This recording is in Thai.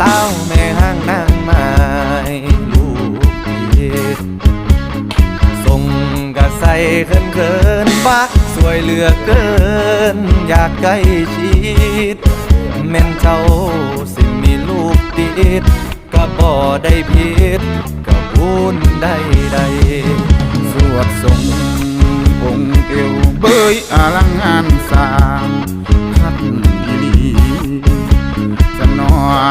สาแม่ห้างนางไม้ลูกเดียส่งกะใส่เขินเขินๆบักสวยเหลือเกิน อยากใกล้ชิดแม่นเจ้าสิมีลูกติดก็บ่ได้ผิดก็บุญได้ใดสวดทรงองค์เอวเบยอลังงาน